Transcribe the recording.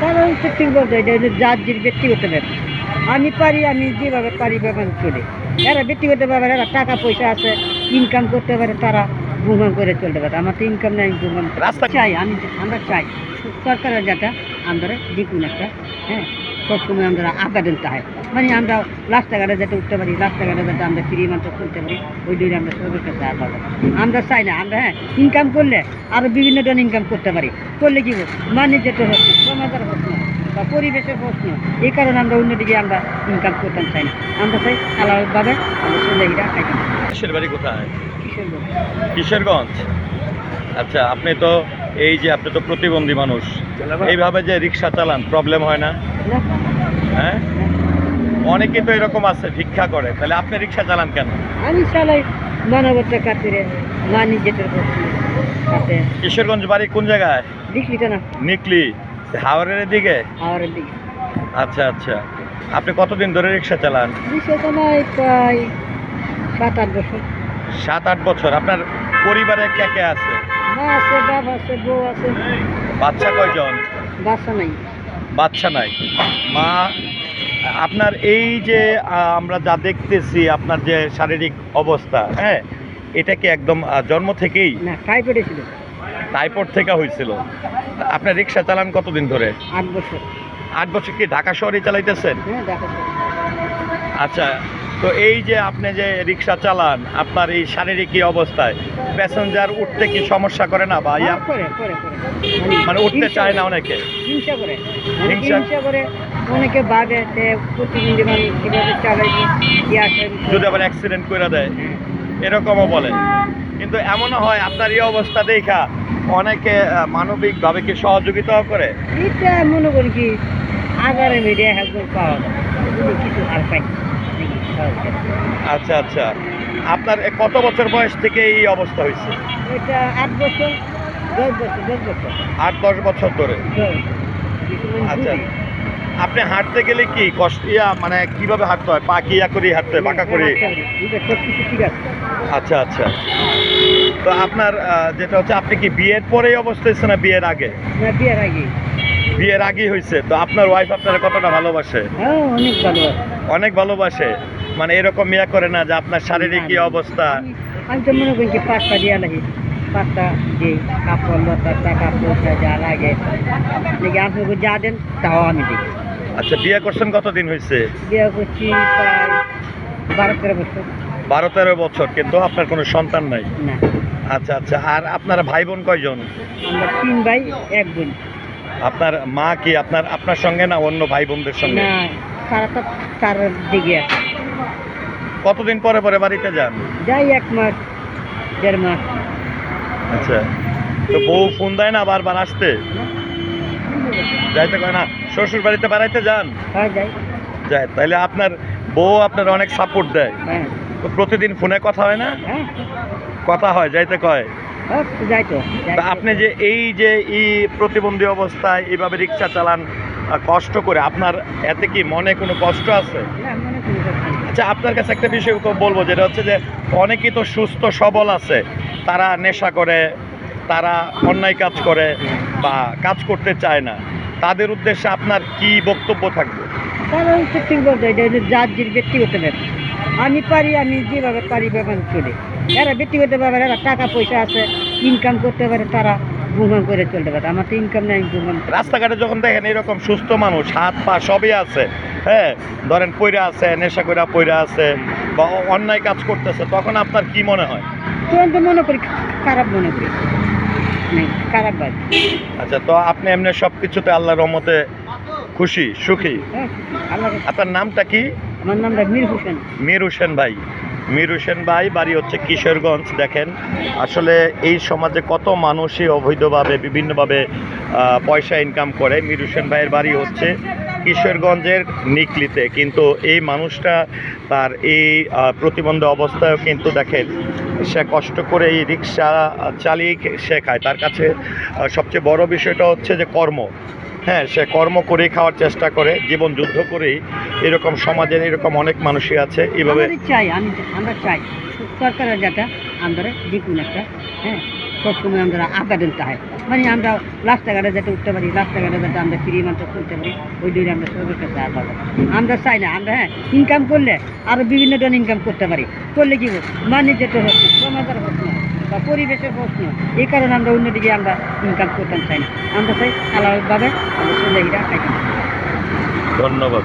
তারা হচ্ছে ঠিক বলতে এটা হচ্ছে যে ব্যক্তিগত ব্যাপার। আমি পারি আমি যেভাবে পারি ব্যবহার চলে এরা ব্যক্তিগত ব্যাপার এরা টাকা পয়সা আছে ইনকাম করতে পারে তারা গুমান করে চলতে পারে। আমার তো ইনকাম নেই গুমান রাস্তা চাই আমি আমরা চাই। সরকারের যেটা আমরা দেখুন একটা হ্যাঁ। সবসময় আমরা আবেদন চাই মানে আমরা রাস্তাঘাটে যাতে উঠতে পারি রাস্তাঘাটে যাতে আমরা ফ্রি মাত্র খুলতে পারি ওই জন্য আমরা সরকারের কাছে আবেদন আমরা চাই না আমরা হ্যাঁ ইনকাম করলে আরও বিভিন্ন ধরনের ইনকাম করতে পারি। করলে কি বাণিজ্যের হচ্ছে সমাজের প্রশ্ন বা পরিবেশের প্রশ্ন এই কারণে আমরা অন্যদিকে আমরা ইনকাম করতে চাই না। আমরা চাই আলাদাভাবে আমরা সোজাহিরা খাইতে দেশের বাড়ি কোথায়? কিশোরগঞ্জ কিশোরগঞ্জ। আচ্ছা আপনি তো এই যে আপনি তো প্রতিবন্ধী মানুষ। এইভাবে যে রিক্সা চালান প্রবলেম হয় না, হ্যাঁ? অনেকে তো এরকম আছে ভিক্ষা করে। তাহলে আপনি রিক্সা চালান কেন? আমি চালাই খাতিরে বাণিজ্যের প্রশ্ন তাতে। কিশোরগঞ্জ বাড়ি কোন জায়গায়? বিক্রিটা না। নিকলি। হাওড়ের দিকে আর দিকে। আচ্ছা আচ্ছা। আপনি কতদিন ধরে রিক্সা চালান? বিষয়টা নয় প্রায় সাত আট বছর। সাত আট বছর। আপনার পরিবারে কে কে আছে? মা আছে বাপ আছে বউ আছে। বাচ্চা কয়জন? বাচ্চা নাই। বাচ্চা নাই। মা আপনার এই যে আমরা যা দেখতেছি আপনার যে শারীরিক অবস্থা হ্যাঁ এটা কি একদম জন্ম থেকেই? ছিল। টাইপড থেকে হয়েছিল। আপনার রিক্সা চালান কতদিন ধরে? আট বছর। আট বছর কি ঢাকা শহরে চালাইতেছেন? হ্যাঁ আচ্ছা তো এই যে আপনি যে রিক্সা চালান আপনার এই শারীরিক কি অবস্থায়? প্যাসেঞ্জার উঠতে কি সমস্যা করে না বা করে করে মানে উঠতে চায় না অনেকে? হিংসা করে। অনেকে হিংসা? হিংসা করে। অনেকে ভাবে যে প্রতিনিধি মানুষ চালাইবে যদি আবার অ্যাক্সিডেন্ট করে দেয়? এরকমও বলে। কিন্তু এমনও হয় আপনার এই অবস্থা দেখা অনেকে মানবিকভাবে কি সহযোগিতাও করে? এটা মনে করি কি আগারে মিডিয়া একদম পাওয়া যায়। কিছু আর পাই। আচ্ছা আচ্ছা। আপনার কত বছর বয়স থেকে এই অবস্থা হয়েছে? এটা আট বছর দশ বছর আট দশ বছর ধরে? আচ্ছা। আপনি হাঁটতে গেলে কি কষ্ট ইয়া মানে কীভাবে হাঁটতে হয়? পা কি ইয়া করে হাঁটতে হয় বাঁকা করে? আছে। আচ্ছা আচ্ছা। তো আপনার যেটা হচ্ছে আপনি কি বিয়ের পরেই অবস্থা হচ্ছে না বিয়ের আগে? না বিয়ের আগে। বিয়ের আগেই হয়েছে। তো আপনার ওয়াইফ আপনার কতটা ভালোবাসে? হ্যাঁ অনেক ভালো আছে অনেক ভালোবাসে। মানে এরকম ইয়া করে না যে আপনার শারীরিক কি অবস্থা। আমি- তো মনে করি পাঁচটা দিয়া লাগে পাঁচটা যে কাপড় লতা টাকা পয়সা যা লাগে। নাকি আপনাকে যা দেন তাও আমি দিই। আচ্ছা বিয়ে করছেন কতদিন হয়েছে বিয়ে করছি প্রায় বারো তেরো বছর। বারো তেরো বছর কিন্তু আপনার কোনো সন্তান নাই? না। আচ্ছা আচ্ছা আর আপনার ভাই বোন কয়জন? আমরা তিন ভাই এক বোন। আপনার মা কি আপনার আপনার সঙ্গে না অন্য ভাই বোনদের সঙ্গে? না তারা তো তার দিকে আছে। কতদিন পরে পরে বাড়িতে যান? যাই এক মাস দেড় মাস। আচ্ছা। তো বউ ফোন দেয় না বারবার আসতে? যাইতে কয় না শ্বশুর বাড়িতে বেড়াইতে যান? হ্যাঁ যাই। যায় তাহলে আপনার বউ আপনার অনেক সাপোর্ট দেয়। হ্যাঁ। তো প্রতিদিন ফোনে কথা হয় না? হ্যাঁ। কথা হয় যাইতে কয়? আপনি যে এই যে এই প্রতিবন্ধী অবস্থায় এইভাবে রিক্সা চালান কষ্ট করে আপনার এতে কি মনে কোনো কষ্ট আছে? মনে। আচ্ছা আপনার কাছে একটা বিষয় বলব, যেটা হচ্ছে যে অনেকেই তো সুস্থ, সবল আছে। তারা নেশা করে, তারা অন্যায় কাজ করে বা কাজ করতে চায় না। তাদের উদ্দেশ্যে আপনার কি বক্তব্য থাকবে? বলতে যার আমি পারি, আমি যেভাবে পারি ব্যাপার চলে এরা ব্যক্তিগত ব্যাপার এরা টাকা পয়সা আছে ইনকাম করতে পারে তারা। গুমান করে চলতে পারে আমার তো ইনকাম নেই গুমান রাস্তাঘাটে যখন দেখেন এরকম সুস্থ মানুষ হাত পা সবই আছে হ্যাঁ? ধরেন পইরা আছে নেশা কইরা পইরা আছে বা অন্যায় কাজ করতেছে তখন আপনার কি মনে হয়? তখন তো মনে করি খারাপ মনে করি। খারাপ আচ্ছা তো আপনি এমনি সব কিছুতে আল্লাহর রহমতে খুশি সুখী? হ্যাঁ আপনার নামটা কি? আমার নামটা মীর হোসেন। মীর হোসেন ভাই। মীর হোসেন ভাই, বাড়ি হচ্ছে কিশোরগঞ্জ, দেখেন। আসলে এই সমাজে কত মানুষই অবৈধভাবে, বিভিন্নভাবে পয়সা ইনকাম করে। মীর হোসেন ভাইয়ের বাড়ি হচ্ছে কিশোরগঞ্জের নিকলিতে। কিন্তু এই মানুষটা, তার এই প্রতিবন্ধী অবস্থায়ও কিন্তু দেখেন, সে কষ্ট করে এই রিক্সা চালিয়ে সে খায়। তার কাছে সবচেয়ে বড় বিষয়টা হচ্ছে যে কর্ম। হ্যাঁ সে কর্ম করে খাওয়ার চেষ্টা করে, জীবন যুদ্ধ করেই। এরকম সমাজের এরকম অনেক মানুষই আছে এইভাবে চাই, আমি, আমরা চাই। সরকারের যেটা আমরা দেখুন একটা হ্যাঁ সবসময় আমরা আবেদন চাই। মানে আমরা রাস্তাঘাটে যাতে উঠতে পারি, রাস্তাঘাটে যাতে আমরা ফ্রি মানুষ চলতে পারি, ওই জন্য আমরা সরকারকে চাই পাবো। আমরা চাই না, আমরা হ্যাঁ ইনকাম করলে আরও বিভিন্ন জন ইনকাম করতে পারি। করলে কি বাণিজ্যের হচ্ছে সমাজের বা পরিবেশের প্রশ্ন। এই কারণে আমরা অন্যদিকে আমরা ইনকাম করতে চাই না। আমরা চাই আলাদাভাবে আমরা খাইতে ধন্যবাদ।